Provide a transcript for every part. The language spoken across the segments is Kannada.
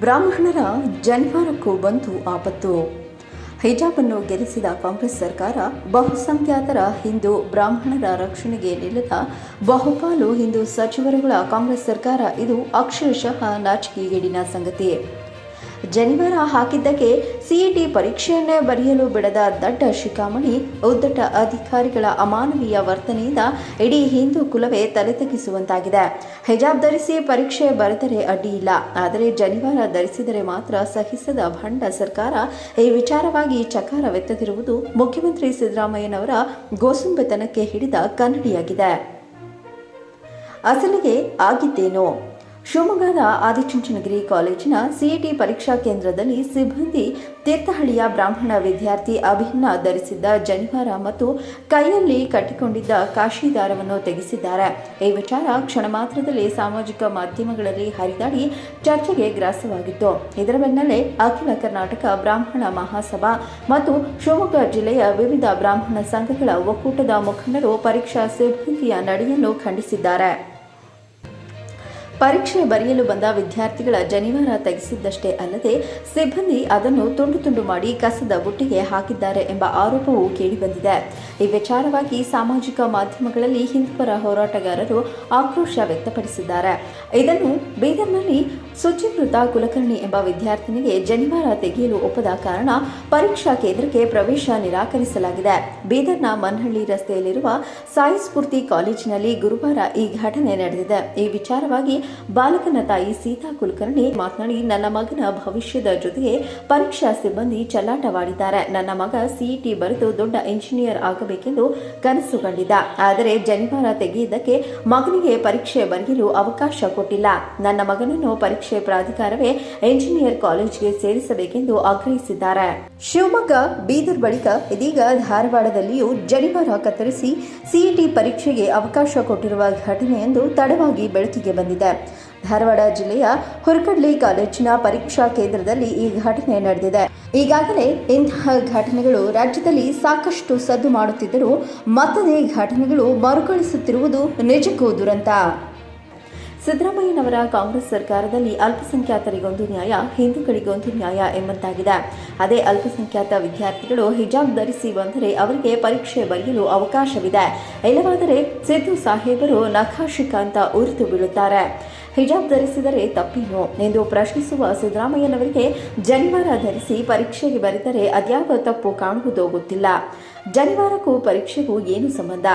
ಬ್ರಾಹ್ಮಣರ ಜನಿವಾರಕ್ಕೂ ಬಂತು ಆಪತ್ತು. ಹಿಜಾಬನ್ನು ಗೆಲ್ಲಿಸಿದ ಕಾಂಗ್ರೆಸ್ ಸರ್ಕಾರ ಬಹುಸಂಖ್ಯಾತರ ಹಿಂದೂ ಬ್ರಾಹ್ಮಣರ ರಕ್ಷಣೆಗೆ ನಿಲ್ಲದ ಬಹುಪಾಲು ಹಿಂದೂ ಸಚಿವರುಗಳ ಕಾಂಗ್ರೆಸ್ ಸರ್ಕಾರ. ಇದು ಅಕ್ಷರಶಃ ನಾಚಿಕೆಗೇಡಿನ ಸಂಗತಿ. ಜನಿವಾರ ಹಾಕಿದ್ದಕ್ಕೆ ಸಿಇಟಿ ಪರೀಕ್ಷೆಯನ್ನೇ ಬರೆಯಲು ಬಿಡದ ದಡ್ಡ ಶಿಖಾಮಣಿ, ಉದ್ದಟ ಅಧಿಕಾರಿಗಳ ಅಮಾನವೀಯ ವರ್ತನೆಯಿಂದ ಇಡೀ ಹಿಂದೂ ಕುಲವೇ ತಲೆತಗ್ಗಿಸುವಂತಾಗಿದೆ ಹಿಜಾಬ್ ಧರಿಸಿ ಪರೀಕ್ಷೆ ಬರೆದರೆ ಅಡ್ಡಿ ಇಲ್ಲ. ಆದರೆ ಜನಿವಾರ ಧರಿಸಿದರೆ ಮಾತ್ರ ಸಹಿಸದ ಭಂಡ ಸರ್ಕಾರ ಈ ವಿಚಾರವಾಗಿ ಚಕಾರವೆತ್ತದಿರುವುದು ಮುಖ್ಯಮಂತ್ರಿ ಸಿದ್ದರಾಮಯ್ಯನವರ ಗೋಸುಂಬೆತನಕ್ಕೆ ಹಿಡಿದ ಕನ್ನಡಿಯಾಗಿದೆ. ಅಸಲಿಗೆ ಆಗಿದ್ದೇನೋ? ಶಿವಮೊಗ್ಗದ ಆದಿಚುಂಚನಗಿರಿ ಕಾಲೇಜಿನ ಸಿಇಟಿ ಪರೀಕ್ಷಾ ಕೇಂದ್ರದಲ್ಲಿ ಸಿಬ್ಬಂದಿ ತೀರ್ಥಹಳ್ಳಿಯ ಬ್ರಾಹ್ಮಣ ವಿದ್ಯಾರ್ಥಿ ಅಭಿನ್ನ ಧರಿಸಿದ್ದ ಜನಿವಾರ ಮತ್ತು ಕೈಯಲ್ಲಿ ಕಟ್ಟಿಕೊಂಡಿದ್ದ ಕಾಶಿದಾರವನ್ನು ತೆಗೆಸಿದ್ದಾರೆ. ಈ ವಿಚಾರ ಕ್ಷಣ ಮಾತ್ರದಲ್ಲಿ ಸಾಮಾಜಿಕ ಮಾಧ್ಯಮಗಳಲ್ಲಿ ಹರಿದಾಡಿ ಚರ್ಚೆಗೆ ಗ್ರಾಸವಾಗಿತ್ತು. ಇದರ ಬೆನ್ನಲ್ಲೇ ಅಖಿಲ ಕರ್ನಾಟಕ ಬ್ರಾಹ್ಮಣ ಮಹಾಸಭಾ ಮತ್ತು ಶಿವಮೊಗ್ಗ ಜಿಲ್ಲೆಯ ವಿವಿಧ ಬ್ರಾಹ್ಮಣ ಸಂಘಗಳ ಒಕ್ಕೂಟದ ಮುಖಂಡರು ಪರೀಕ್ಷಾ ಸಿಬ್ಬಂದಿಯ ನಡೆಯನ್ನು ಖಂಡಿಸಿದ್ದಾರೆ. ಪರೀಕ್ಷೆ ಬರೆಯಲು ಬಂದ ವಿದ್ಯಾರ್ಥಿಗಳ ಜನಿವಾರ ತೆಗೆಸಿದ್ದಷ್ಟೇ ಅಲ್ಲದೆ ಸಿಬ್ಬಂದಿ ಅದನ್ನು ತುಂಡು ತುಂಡು ಮಾಡಿ ಕಸದ ಬುಟ್ಟಿಗೆ ಹಾಕಿದ್ದಾರೆ ಎಂಬ ಆರೋಪವೂ ಕೇಳಿಬಂದಿದೆ. ಈ ವಿಚಾರವಾಗಿ ಸಾಮಾಜಿಕ ಮಾಧ್ಯಮಗಳಲ್ಲಿ ಹಿಂದೂಪರ ಹೋರಾಟಗಾರರು ಆಕ್ರೋಶ ವ್ಯಕ್ತಪಡಿಸಿದ್ದಾರೆ. ಇದನ್ನು ಬೀದರ್ನಲ್ಲಿ ಶುಚಿವೃತ ಕುಲಕರ್ಣಿ ಎಂಬ ವಿದ್ಯಾರ್ಥಿನಿಗೆ ಜನಿವಾರ ತೆಗೆಯಲು ಒಪ್ಪದ ಕಾರಣ ಪರೀಕ್ಷಾ ಕೇಂದ್ರಕ್ಕೆ ಪ್ರವೇಶ ನಿರಾಕರಿಸಲಾಗಿದೆ. ಬೀದರ್ನ ಮನ್ಹಳ್ಳಿ ರಸ್ತೆಯಲ್ಲಿರುವ ಸಾಯಿ ಸ್ಫೂರ್ತಿ ಕಾಲೇಜಿನಲ್ಲಿ ಗುರುವಾರ ಈ ಘಟನೆ ನಡೆದಿದೆ. ಈ ವಿಚಾರವಾಗಿ ಬಾಲಕನ ತಾಯಿ ಸೀತಾ ಕುಲಕರ್ಣಿ ಮಾತನಾಡಿ, ನನ್ನ ಮಗನ ಭವಿಷ್ಯದ ಜೊತೆಗೆ ಪರೀಕ್ಷಾ ಸಿಬ್ಬಂದಿ ಚಲ್ಲಾಟವಾಡಿದ್ದಾರೆ. ನನ್ನ ಮಗ ಸಿಇಟಿ ಬರೆದು ದೊಡ್ಡ ಇಂಜಿನಿಯರ್ ಆಗಬೇಕೆಂದು ಕನಸು ಕಂಡಿದ್ದ. ಆದರೆ ಜನಿವಾರ ತೆಗೆಯುವುದಕ್ಕೆ ಮಗನಿಗೆ ಪರೀಕ್ಷೆ ಬರೆಯಲು ಅವಕಾಶ ಕೊಟ್ಟಿಲ್ಲ. ನನ್ನ ಮಗನನ್ನು ಪರೀಕ್ಷೆ ಪ್ರಾಧಿಕಾರವೇ ಎಂಜಿನಿಯರ್ ಕಾಲೇಜ್ಗೆ ಸೇರಿಸಬೇಕೆಂದು ಆಗ್ರಹಿಸಿದ್ದಾರೆ. ಶಿವಮೊಗ್ಗ, ಬೀದರ್ ಬಳಿಕ ಇದೀಗ ಧಾರವಾಡದಲ್ಲಿಯೂ ಜನಿವಾರ ಕತ್ತರಿಸಿ ಸಿಇಟಿ ಪರೀಕ್ಷೆಗೆ ಅವಕಾಶ ಕೊಟ್ಟಿರುವ ಘಟನೆಯೊಂದು ತಡವಾಗಿ ಬೆಳಕಿಗೆ ಬಂದಿದೆ. ಧಾರವಾಡ ಜಿಲ್ಲೆಯ ಹುರಕಡ್ಲಿ ಕಾಲೇಜಿನ ಪರೀಕ್ಷಾ ಕೇಂದ್ರದಲ್ಲಿ ಈ ಘಟನೆ ನಡೆದಿದೆ. ಈಗಾಗಲೇ ಇಂತಹ ಘಟನೆಗಳು ರಾಜ್ಯದಲ್ಲಿ ಸಾಕಷ್ಟು ಸದ್ದು ಮಾಡುತ್ತಿದ್ದರೂ ಮತ್ತದೇ ಘಟನೆಗಳು ಮರುಕಳಿಸುತ್ತಿರುವುದು ನಿಜಕ್ಕೂ ದುರಂತ. ಸಿದ್ದರಾಮಯ್ಯನವರ ಕಾಂಗ್ರೆಸ್ ಸರ್ಕಾರದಲ್ಲಿ ಅಲ್ಪಸಂಖ್ಯಾತರಿಗೊಂದು ನ್ಯಾಯ, ಹಿಂದೂಗಳಿಗೊಂದು ನ್ಯಾಯ ಎಂಬಂತಾಗಿದೆ. ಅದೇ ಅಲ್ಪಸಂಖ್ಯಾತ ವಿದ್ಯಾರ್ಥಿಗಳು ಹಿಜಾಬ್ ಧರಿಸಿ ಬಂದರೆ ಅವರಿಗೆ ಪರೀಕ್ಷೆ ಬರೆಯಲು ಅವಕಾಶವಿದೆ. ಇಲ್ಲವಾದರೆ ಸಿದ್ದು ಸಾಹೇಬರು ನಖಾಶಿಕಾಂತ ಉರಿದು ಬೀಳುತ್ತಾರೆ. ಹಿಜಾಬ್ ಧರಿಸಿದರೆ ತಪ್ಪೇನು ಎಂದು ಪ್ರಶ್ನಿಸುವ ಸಿದ್ದರಾಮಯ್ಯನವರಿಗೆ ಜನಿವಾರ ಧರಿಸಿ ಪರೀಕ್ಷೆಗೆ ಬರೆದರೆ ಅದ್ಯಾವ ತಪ್ಪು ಕಾಣುವುದೋ ಗೊತ್ತಿಲ್ಲ. ಜನಿವಾರಕ್ಕೂ ಪರೀಕ್ಷೆಗೂ ಏನು ಸಂಬಂಧ?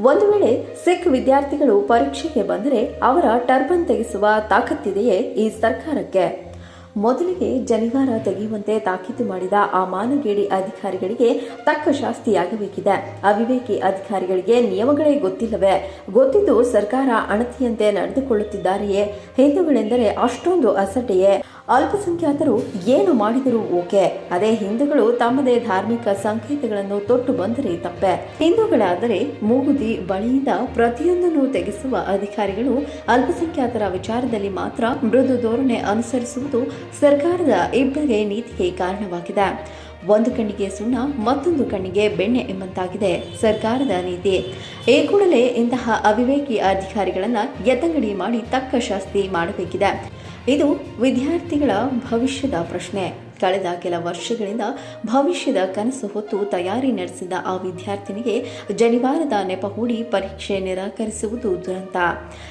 ಒಂದು ವೇಳೆ ಸಿಖ್ ವಿದ್ಯಾರ್ಥಿಗಳು ಪರೀಕ್ಷೆಗೆ ಬಂದರೆ ಅವರ ಟರ್ಬನ್ ತೆಗೆಸುವ ತಾಕತ್ತಿದೆಯೇ ಈ ಸರ್ಕಾರಕ್ಕೆ? ಮೊದಲಿಗೆ ಜನಿವಾರ ತೆಗೆಯುವಂತೆ ತಾಕೀತು ಮಾಡಿದ ಆ ಮಾನಗೇಡಿ ಅಧಿಕಾರಿಗಳಿಗೆ ತಕ್ಕ ಶಾಸ್ತಿಯಾಗಬೇಕಿದೆ. ಅವಿವೇಕಿ ಅಧಿಕಾರಿಗಳಿಗೆ ನಿಯಮಗಳೇ ಗೊತ್ತಿಲ್ಲವೇ? ಗೊತ್ತಿದ್ದು ಸರ್ಕಾರ ಅಣತಿಯಂತೆ ನಡೆದುಕೊಳ್ಳುತ್ತಿದ್ದಾರೆಯೇ? ಹಿಂದೂಗಳೆಂದರೆ ಅಷ್ಟೊಂದು ಅಸಡ್ಡೆಯೇ? ಅಲ್ಪಸಂಖ್ಯಾತರು ಏನು ಮಾಡಿದರೂ ಓಕೆ. ಅದೇ ಹಿಂದೂಗಳು ತಮ್ಮದೇ ಧಾರ್ಮಿಕ ಸಂಕೇತಗಳನ್ನು ತೊಟ್ಟು ಬಂದರೆ ತಪ್ಪೆ. ಹಿಂದೂಗಳಾದರೆ ಮೂಗುದಿ ಬಳಿಯಿಂದ ಪ್ರತಿಯೊಂದನ್ನು ತೆಗೆಸುವ ಅಧಿಕಾರಿಗಳು ಅಲ್ಪಸಂಖ್ಯಾತರ ವಿಚಾರದಲ್ಲಿ ಮಾತ್ರ ಮೃದು ಧೋರಣೆ ಅನುಸರಿಸುವುದು ಸರ್ಕಾರದ ಇಬ್ಬರಿಗೆ ನೀತಿಗೆ ಕಾರಣವಾಗಿದೆ. ಒಂದು ಕಣ್ಣಿಗೆ ಸುಣ್ಣ, ಮತ್ತೊಂದು ಕಣ್ಣಿಗೆ ಬೆಣ್ಣೆ ಎಂಬಂತಾಗಿದೆ ಸರ್ಕಾರದ ನೀತಿ. ಈ ಕೂಡಲೇ ಇಂತಹ ಅವಿವೇಕಿ ಅಧಿಕಾರಿಗಳನ್ನು ಎತ್ತಂಗಡಿ ಮಾಡಿ ತಕ್ಕ ಶಾಸ್ತಿ ಮಾಡಬೇಕಿದೆ. ಇದು ವಿದ್ಯಾರ್ಥಿಗಳ ಭವಿಷ್ಯದ ಪ್ರಶ್ನೆ. ಕಳೆದ ಕೆಲ ವರ್ಷಗಳಿಂದ ಭವಿಷ್ಯದ ಕನಸು ಹೊತ್ತು ತಯಾರಿ ನಡೆಸಿದ ಆ ವಿದ್ಯಾರ್ಥಿನಿಗೆ ಜನಿವಾರದ ನೆಪ ಹೂಡಿ ಪರೀಕ್ಷೆ ನಿರಾಕರಿಸುವುದು ದುರಂತ.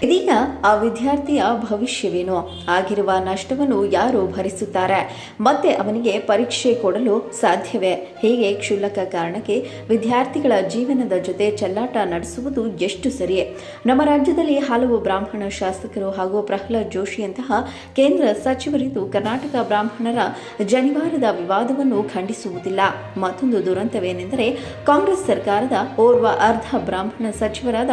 ಇದೀಗ ಆ ವಿದ್ಯಾರ್ಥಿಯ ಭವಿಷ್ಯವೇನು? ಆಗಿರುವ ನಷ್ಟವನ್ನು ಯಾರು ಭರಿಸುತ್ತಾರೆ? ಮತ್ತೆ ಅವನಿಗೆ ಪರೀಕ್ಷೆ ಕೊಡಲು ಸಾಧ್ಯವೇ? ಹೀಗೆ ಕ್ಷುಲ್ಲಕ ಕಾರಣಕ್ಕೆ ವಿದ್ಯಾರ್ಥಿಗಳ ಜೀವನದ ಜೊತೆ ಚೆಲ್ಲಾಟ ನಡೆಸುವುದು ಎಷ್ಟು ಸರಿ? ನಮ್ಮ ರಾಜ್ಯದಲ್ಲಿ ಹಲವು ಬ್ರಾಹ್ಮಣ ಶಾಸಕರು ಹಾಗೂ ಪ್ರಹ್ಲಾದ್ ಜೋಶಿಯಂತಹ ಕೇಂದ್ರ ಸಚಿವರಿದ್ದು ಕರ್ನಾಟಕ ಬ್ರಾಹ್ಮಣರ ಜನಿವಾರದ ವಿವಾದವನ್ನು ಖಂಡಿಸುವುದಿಲ್ಲ. ಮತ್ತೊಂದು ದುರಂತವೇನೆಂದರೆ ಕಾಂಗ್ರೆಸ್ ಸರ್ಕಾರದ ಓರ್ವ ಅರ್ಧ ಬ್ರಾಹ್ಮಣ ಸಚಿವರಾದ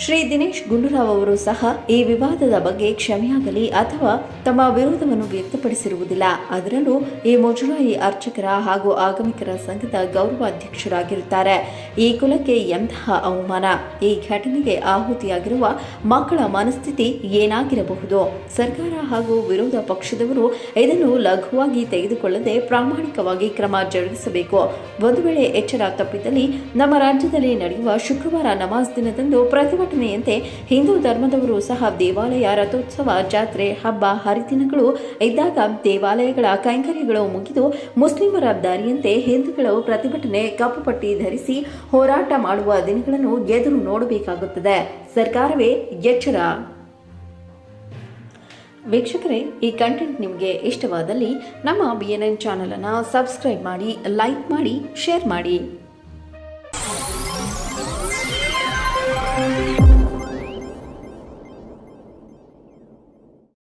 ಶ್ರೀ ದಿನೇಶ್ ಗುಂಡೂರಾವ್ ಅವರು ಸಹ ಈ ವಿವಾದದ ಬಗ್ಗೆ ಕ್ಷಮೆಯಾಗಲಿ ಅಥವಾ ತಮ್ಮ ವಿರೋಧವನ್ನು ವ್ಯಕ್ತಪಡಿಸಿರುವುದಿಲ್ಲ. ಅದರಲ್ಲೂ ಈ ಮುಜರಾಯಿ ಅರ್ಚಕರ ಹಾಗೂ ಆಗಮಿಕರ ಸಂಘದ ಗೌರವಾಧ್ಯಕ್ಷರಾಗಿರುತ್ತಾರೆ. ಈ ಕುಲಕ್ಕೆ ಎಂತಹ ಅವಮಾನ? ಈ ಘಟನೆಗೆ ಆಹುತಿಯಾಗಿರುವ ಮಕ್ಕಳ ಮನಸ್ಥಿತಿ ಏನಾಗಿರಬಹುದು? ಸರ್ಕಾರ ಹಾಗೂ ವಿರೋಧ ಪಕ್ಷದವರು ಇದನ್ನು ಲಘುವಾಗಿ ತೆಗೆದುಕೊಳ್ಳದೆ ಪ್ರಾಮಾಣಿಕವಾಗಿ ಕ್ರಮ ಜರುಗಿಸಬೇಕು. ಒಂದು ವೇಳೆ ಎಚ್ಚರ ತಪ್ಪಿದಲ್ಲಿ ನಮ್ಮ ರಾಜ್ಯದಲ್ಲಿ ನಡೆಯುವ ಶುಕ್ರವಾರ ನಮಾಜ್ ದಿನದಂದು ಪ್ರತಿಭಟನೆ ಪ್ರತಿಭಟನೆಯಂತೆ ಹಿಂದೂ ಧರ್ಮದವರು ಸಹ ದೇವಾಲಯ, ರಥೋತ್ಸವ, ಜಾತ್ರೆ, ಹಬ್ಬ, ಹರಿದಿನಗಳು ಇದ್ದಾಗ ದೇವಾಲಯಗಳ ಕೈಂಕರ್ಯಗಳು ಮುಗಿದು ಮುಸ್ಲಿಮರ ದಾರಿಯಂತೆ ಹಿಂದೂಗಳು ಪ್ರತಿಭಟನೆ ಕಪ್ಪು ಪಟ್ಟಿ ಧರಿಸಿ ಹೋರಾಟ ಮಾಡುವ ದಿನಗಳನ್ನು ಎದುರು ನೋಡಬೇಕಾಗುತ್ತದೆ. ಸರ್ಕಾರವೇ ಎಚ್ಚರ. ವೀಕ್ಷಕರೇ, ಈ ಕಂಟೆಂಟ್ ನಿಮಗೆ ಇಷ್ಟವಾದಲ್ಲಿ ನಮ್ಮ ಬಿ ಎನ್ ಎನ್ ಚಾನಲನ್ನು ಸಬ್ಸ್ಕ್ರೈಬ್ ಮಾಡಿ ಲೈಕ್ ಮಾಡಿ ಶೇರ್ ಮಾಡಿ.